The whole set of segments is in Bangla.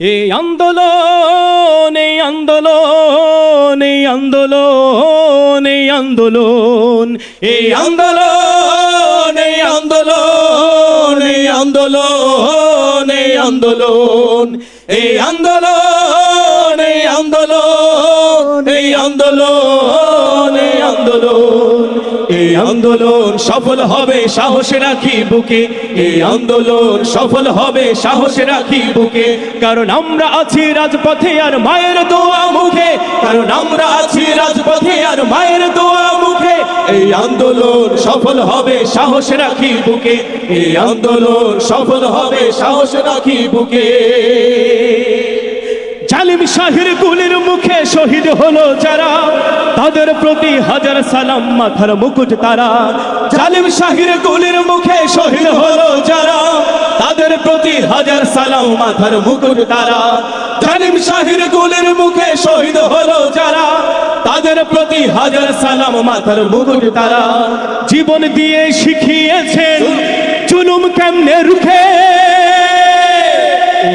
এই আন্দোলন এই আন্দোলন এই আন্দোলন এই আন্দোলন এই আন্দোলন এই আন্দোলন এই আন্দোলন এই আন্দোলন এই আন্দোলন আন্দোলন সফল হবে সাহস রাখি বুকে। এই আন্দোলন সফল হবে সাহস রাখি বুকে। কারণ আমরা আছি রাজপথে আর মায়ের দোয়া মুখে। কারণ আমরা আছি রাজপথে আর মায়ের দোয়া মুখে। এই আন্দোলন সফল হবে সাহস রাখি বুকে। এই আন্দোলন সফল হবে সাহস রাখি বুকে। জালিম শাহির গুলির মুখে শহীদ হলো যারা। তাদের প্রতি হাজার সালাম মাথার মুকুট তারা। জালিম শাহির গুলির মুখে শহীদ হলো যারা। তাদের প্রতি হাজার সালাম মাথার মুকুট তারা। জালিম শাহির গুলির মুখে শহীদ হলো যারা। তাদের প্রতি হাজার সালাম মাথার মুকুট তারা। জীবন দিয়ে শিখিয়েছেন চুলুম কেমনে রুখে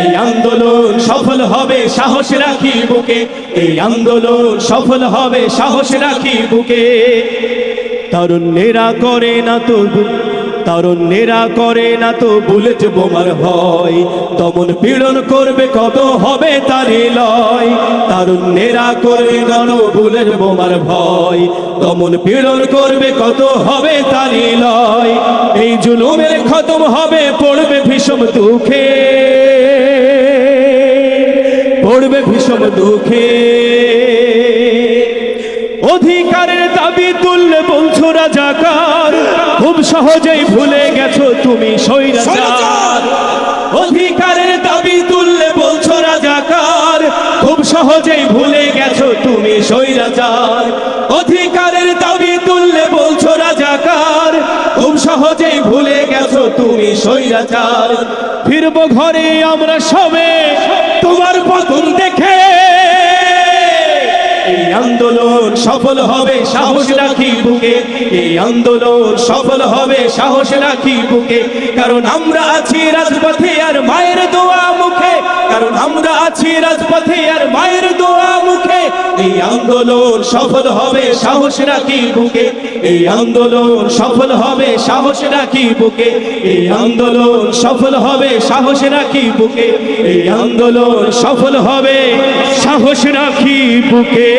এই আন্দোলন সফল হবে, সাহস রাখি বুকে। এই আন্দোলন সফল হবে, সাহস রাখি বুকে। করে না তো তরুণেরা করে না তো বুলেট বোমার হয় দমন পীড়ন করবে কত হবে তারই লয়। করবে বুলেট বোমার ভয়। দমন পীড়ন করবে কত হবে তারই লয়। এই জুলুমের খতম হবে, পড়বে ভীষণ দুঃখে। পড়বে দুঃখে। অধিকারের দাবি তুললে বলছো রাজাকার। খুব সহজেই ভুলে গেছো তুমি স্বৈরাচার। অধিকারের দাবি তুললে বলছো রাজাকার। খুব সহজেই ভুলে গেছো তুমি স্বৈরাচার। অধিকারের দাবি তুললে বলছো রাজাকার। খুব সহজেই ভুলে গেছো তুমি স্বৈরাচার। ফিরবো ঘরে আমরা সবে। তোমার পতন দেখে আন্দোলন সফল হবে, সাহস রাখি বুকে। এই আন্দোলন সফল হবে, সাহস রাখি বুকে। কারণ আমরা আছি রাজপথে আর আমরা আছি রাজপথে আর মায়ের দোয়া মুখে। এই আন্দোলন সফল হবে সাহস রাখি বুকে। এই আন্দোলন সফল হবে সাহস রাখি বুকে। এই আন্দোলন সফল হবে সাহস রাখি বুকে। এই আন্দোলন সফল হবে সাহস রাখি বুকে।